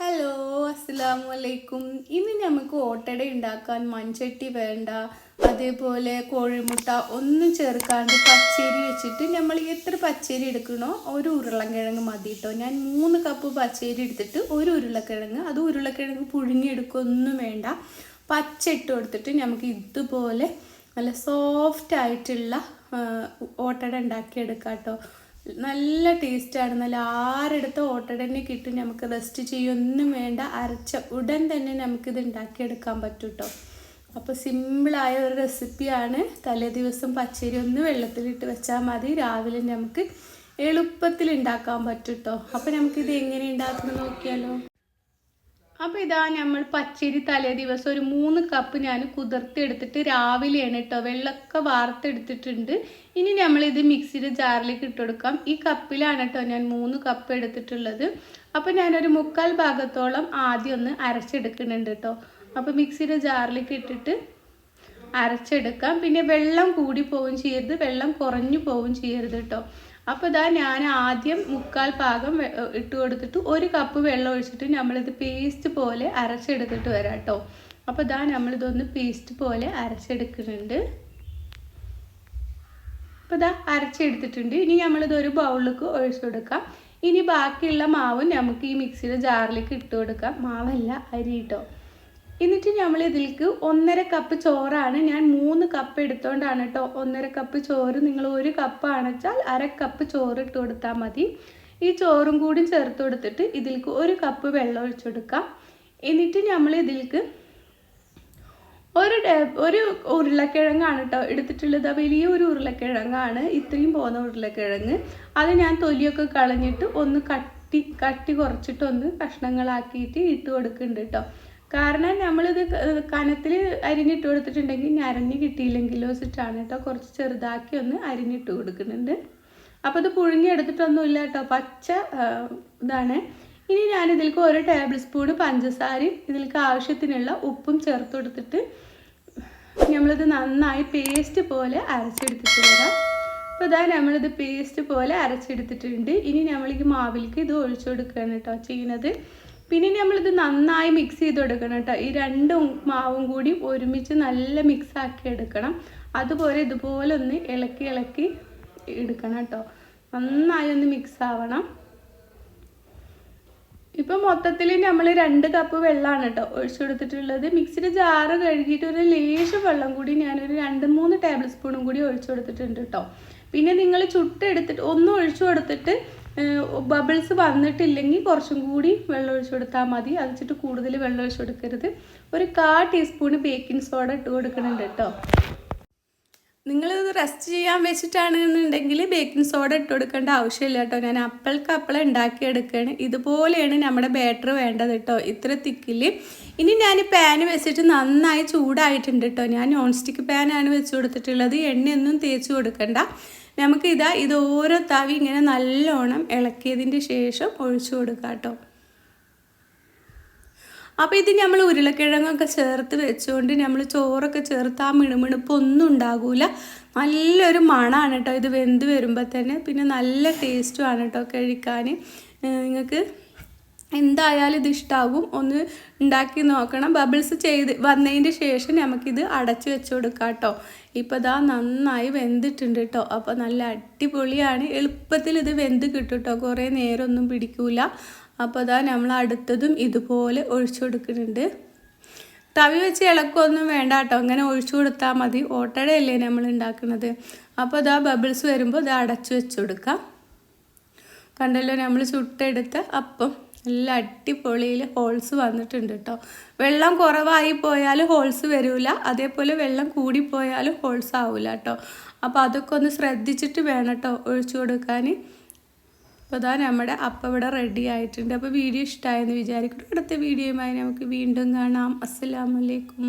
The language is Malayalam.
ഹലോ അസ്സാം വലൈക്കും ഇന്ന് നമുക്ക് ഓട്ടട ഉണ്ടാക്കാൻ മൺചട്ടി വേണ്ട. അതേപോലെ കോഴിമുട്ട ഒന്നും ചേർക്കാണ്ട് പച്ചരി വെച്ചിട്ട് നമ്മൾ എത്ര പച്ചരി എടുക്കണോ ഒരു ഉരുളക്കിഴങ്ങ് മതി കേട്ടോ ഞാൻ മൂന്ന് കപ്പ് പച്ചരി എടുത്തിട്ട് ഒരു ഉരുളക്കിഴങ്ങ് അത് ഉരുളക്കിഴങ്ങ് പുഴുങ്ങിയെടുക്കൊന്നും വേണ്ട. പച്ച ഇട്ട് കൊടുത്തിട്ട് നമുക്ക് ഇതുപോലെ നല്ല സോഫ്റ്റ് ആയിട്ടുള്ള ഓട്ടട ഉണ്ടാക്കിയെടുക്കാം കേട്ടോ നല്ല ടേസ്റ്റാണ് നല്ല ആരെടുത്ത ഓട്ടടന്നെ കിട്ടും നമുക്ക് റെസ്റ്റ് ചെയ്യൊന്നും വേണ്ട. അരച്ച ഉടൻ തന്നെ നമുക്കിത് ഉണ്ടാക്കിയെടുക്കാൻ പറ്റും കേട്ടോ അപ്പോൾ സിമ്പിളായ ഒരു റെസിപ്പിയാണ് തലേ ദിവസം പച്ചരി ഒന്ന് വെള്ളത്തിലിട്ട് വെച്ചാൽ മതി. രാവിലെ നമുക്ക് എളുപ്പത്തിൽ ഉണ്ടാക്കാൻ പറ്റും കേട്ടോ അപ്പോൾ നമുക്കിത് എങ്ങനെ ഉണ്ടാക്കുന്നത് നോക്കിയാലോ? അപ്പോൾ ഇതാ നമ്മൾ പച്ചരി തലേ ദിവസം ഒരു മൂന്ന് കപ്പ് ഞാൻ കുതിർത്തെടുത്തിട്ട് രാവിലെയാണ് കേട്ടോ വെള്ളമൊക്കെ വാർത്തെടുത്തിട്ടുണ്ട്. ഇനി നമ്മളിത് മിക്സിയുടെ ജാറിലേക്ക് ഇട്ട് കൊടുക്കാം. ഈ കപ്പിലാണ് കേട്ടോ ഞാൻ മൂന്ന് കപ്പ് എടുത്തിട്ടുള്ളത്. അപ്പോൾ ഞാനൊരു മുക്കാൽ ഭാഗത്തോളം ആദ്യം ഒന്ന് അരച്ചെടുക്കുന്നുണ്ട് കേട്ടോ. അപ്പോൾ മിക്സിയുടെ ജാറിലേക്ക് ഇട്ടിട്ട് അരച്ചെടുക്കാം. പിന്നെ വെള്ളം കൂടി പോവും ചെയ്യരുത്. വെള്ളം കുറഞ്ഞു പോവും ചെയ്യരുത് കേട്ടോ. അപ്പോൾ ഇതാ ഞാൻ ആദ്യം മുക്കാൽ പാകം ഇട്ട് കൊടുത്തിട്ട് ഒരു കപ്പ് വെള്ളം ഒഴിച്ചിട്ട് നമ്മളിത് പേസ്റ്റ് പോലെ അരച്ചെടുത്തിട്ട് വരാം കേട്ടോ. അപ്പോൾ ഇതാ നമ്മളിതൊന്ന് പേസ്റ്റ് പോലെ അരച്ചെടുക്കുന്നുണ്ട്. അപ്പോൾ ഇതാ അരച്ചെടുത്തിട്ടുണ്ട്. ഇനി നമ്മളിത് ഒരു ബൗളിലേക്ക് ഒഴിച്ചു കൊടുക്കാം. ഇനി ബാക്കിയുള്ള മാവും നമുക്ക് ഈ മിക്സിയുടെ ജാറിലേക്ക് ഇട്ട് കൊടുക്കാം. മാവല്ല അരി കേട്ടോ. എന്നിട്ട് നമ്മൾ ഇതിലേക്ക് ഒന്നര കപ്പ് ചോറാണ്. ഞാൻ മൂന്ന് കപ്പ് എടുത്തോണ്ടാണ് കേട്ടോ ഒന്നര കപ്പ് ചോറ് നിങ്ങൾ ഒരു കപ്പാണ് വെച്ചാൽ അര കപ്പ് ചോറ് ഇട്ട് കൊടുത്താൽ മതി. ഈ ചോറും കൂടി ചേർത്ത് കൊടുത്തിട്ട് ഇതിലേക്ക് ഒരു കപ്പ് വെള്ളം ഒഴിച്ചെടുക്കാം എന്നിട്ട് നമ്മൾ ഇതിലേക്ക് ഒരു ഒരു ഉരുളക്കിഴങ്ങാണ് കേട്ടോ എടുത്തിട്ടുള്ളത്. വലിയ ഒരു ഉരുളക്കിഴങ്ങാണ്. ഇത്രയും പോകുന്ന ഉരുളക്കിഴങ്ങ്. അത് ഞാൻ തൊലിയൊക്കെ കളഞ്ഞിട്ട് ഒന്ന് കട്ടി കട്ടി കുറച്ചിട്ട് ഒന്ന് കഷ്ണങ്ങളാക്കിയിട്ട് ഇട്ട് കൊടുക്കുന്നുണ്ട് കേട്ടോ കാരണം നമ്മളിത് കനത്തിൽ അരിഞ്ഞിട്ട് കൊടുത്തിട്ടുണ്ടെങ്കിൽ ഞരഞ്ഞ് കിട്ടിയില്ലെങ്കിലോ വെച്ചിട്ടാണ് കേട്ടോ. കുറച്ച് ചെറുതാക്കി ഒന്ന് അരിഞ്ഞിട്ട് കൊടുക്കുന്നുണ്ട്. അപ്പോൾ ഇത് പുഴുങ്ങി എടുത്തിട്ടൊന്നുമില്ല കേട്ടോ. പച്ച ഇതാണ്. ഇനി ഞാൻ ഇതിലേക്ക് ഒരു ടേബിൾ സ്പൂൺ പഞ്ചസാരയും ഇതിലേക്ക് ആവശ്യത്തിനുള്ള ഉപ്പും ചേർത്ത് കൊടുത്തിട്ട് നമ്മളിത് നന്നായി പേസ്റ്റ് പോലെ അരച്ചെടുത്തിട്ട് വരാം. അപ്പോൾ ഇതാ നമ്മളിത് പേസ്റ്റ് പോലെ അരച്ചെടുത്തിട്ടുണ്ട്. ഇനി നമ്മൾ ഈ മാവിലേക്ക് ഇത് ഒഴിച്ചു കൊടുക്കുകയാണ് കേട്ടോ ചെയ്യുന്നത്. പിന്നെ നമ്മളിത് നന്നായി മിക്സ് ചെയ്ത് എടുക്കണം കേട്ടോ. ഈ രണ്ട് മാവും കൂടി ഒരുമിച്ച് നല്ല മിക്സ് ആക്കി എടുക്കണം. അതുപോലെ ഇതുപോലെ ഒന്ന് ഇളക്കി ഇളക്കി എടുക്കണം കേട്ടോ. നന്നായി ഒന്ന് മിക്സ് ആവണം. ഇപ്പം മൊത്തത്തിൽ നമ്മൾ രണ്ട് കപ്പ് വെള്ളമാണ് കേട്ടോ ഒഴിച്ചു കൊടുത്തിട്ടുള്ളത്. ജാറ് കഴുകിയിട്ട് ഒരു ലേശം വെള്ളം കൂടി ഞാനൊരു രണ്ട് മൂന്ന് ടേബിൾ സ്പൂണും കൂടി ഒഴിച്ചു കൊടുത്തിട്ടുണ്ട് കേട്ടോ. പിന്നെ നിങ്ങൾ ചുട്ടെടുത്തിട്ട് ഒന്ന് ഒഴിച്ചു കൊടുത്തിട്ട് ബബിൾസ് വന്നിട്ടില്ലെങ്കിൽ കുറച്ചും കൂടി വെള്ളം ഒഴിച്ചു കൊടുത്താൽ മതി. അത് വെച്ചിട്ട് കൂടുതൽ വെള്ളം ഒഴിച്ചു കൊടുക്കരുത്. ഒരു കാ ടീസ്പൂണ് ബേക്കിംഗ് സോഡ ഇട്ട് കൊടുക്കുന്നുണ്ട് കേട്ടോ. നിങ്ങളിത് റെസ്റ്റ് ചെയ്യാൻ വെച്ചിട്ടാണെന്നുണ്ടെങ്കിൽ ബേക്കിംഗ് സോഡ ഇട്ട് കൊടുക്കേണ്ട ആവശ്യമില്ല കേട്ടോ. ഞാൻ അപ്പൾക്ക് അപ്പളെ ഉണ്ടാക്കിയെടുക്കുകയാണ് ഇതുപോലെയാണ് നമ്മുടെ ബാറ്റർ വേണ്ടത് കേട്ടോ. ഇത്ര തിക്കിൽ ഇനി ഞാൻ പാൻ വെച്ചിട്ട് നന്നായി ചൂടായിട്ടുണ്ട് കേട്ടോ. ഞാൻ നോൺ സ്റ്റിക്ക് പാനാണ് വെച്ച് കൊടുത്തിട്ടുള്ളത്. എണ്ണയൊന്നും തേച്ച് കൊടുക്കണ്ട. നമുക്ക് ഇതാ ഇത് ഓരോ തവി ഇങ്ങനെ നല്ലോണം ഇളക്കിയതിന്റെ ശേഷം ഒഴിച്ചു കൊടുക്കാം കേട്ടോ. അപ്പോൾ ഇത് നമ്മൾ ഉരുളക്കിഴങ്ങൊക്കെ ചേർത്ത് വെച്ചുകൊണ്ട് നമ്മൾ ചോറൊക്കെ ചേർത്ത് ആ മിണുമിണുപ്പ് ഒന്നും നല്ലൊരു മണമാണ് കേട്ടോ ഇത് വെന്ത് വരുമ്പോൾ തന്നെ. പിന്നെ നല്ല ടേസ്റ്റുമാണ് കേട്ടോ കഴിക്കാൻ. നിങ്ങൾക്ക് എന്തായാലും ഇത് ഇഷ്ടാകും ഒന്ന് ഉണ്ടാക്കി നോക്കണം. ബബിൾസ് ചെയ്ത് വന്നതിന്റെ ശേഷം നമുക്കിത് അടച്ചു വെച്ച് കൊടുക്കാം കേട്ടോ ഇപ്പോൾ ഇതാ നന്നായി വെന്തിട്ടുണ്ട് കേട്ടോ അപ്പോൾ നല്ല അടിപൊളിയാണ്. എളുപ്പത്തിൽ ഇത് വെന്ത് കിട്ടും കേട്ടോ കുറേ നേരമൊന്നും പിടിക്കൂല. അപ്പോൾ അതാ നമ്മൾ അടുത്തതും ഇതുപോലെ ഒഴിച്ചു കൊടുക്കുന്നുണ്ട്. തവി വെച്ച് ഇളക്കൊന്നും വേണ്ട കേട്ടോ അങ്ങനെ ഒഴിച്ചു കൊടുത്താൽ മതി. ഓട്ടടയല്ലേ നമ്മൾ ഉണ്ടാക്കുന്നത് അപ്പോൾ അതാ ബബിൾസ് വരുമ്പോൾ ഇത് അടച്ചു വെച്ച് കൊടുക്കാം. കണ്ടല്ലോ നമ്മൾ ചുട്ടെടുത്ത അപ്പം. നല്ല അടിപൊളിയിൽ ഹോൾസ് വന്നിട്ടുണ്ട് കേട്ടോ വെള്ളം കുറവായി പോയാൽ ഹോൾസ് വരില്ല അതേപോലെ വെള്ളം കൂടിപ്പോയാലും ഹോൾസ് ആവില്ല കേട്ടോ അപ്പോൾ അതൊക്കെ ഒന്ന് ശ്രദ്ധിച്ചിട്ട് വേണം കേട്ടോ ഒഴിച്ചു കൊടുക്കാൻ. അപ്പോൾ അതാ നമ്മുടെ അപ്പം ഇവിടെ റെഡി ആയിട്ടുണ്ട്. അപ്പോൾ വീഡിയോ ഇഷ്ടമായെന്ന് വിചാരിക്കുന്നു. അടുത്ത വീഡിയോയുമായി നമുക്ക് വീണ്ടും കാണാം. അസ്സലാമലൈക്കും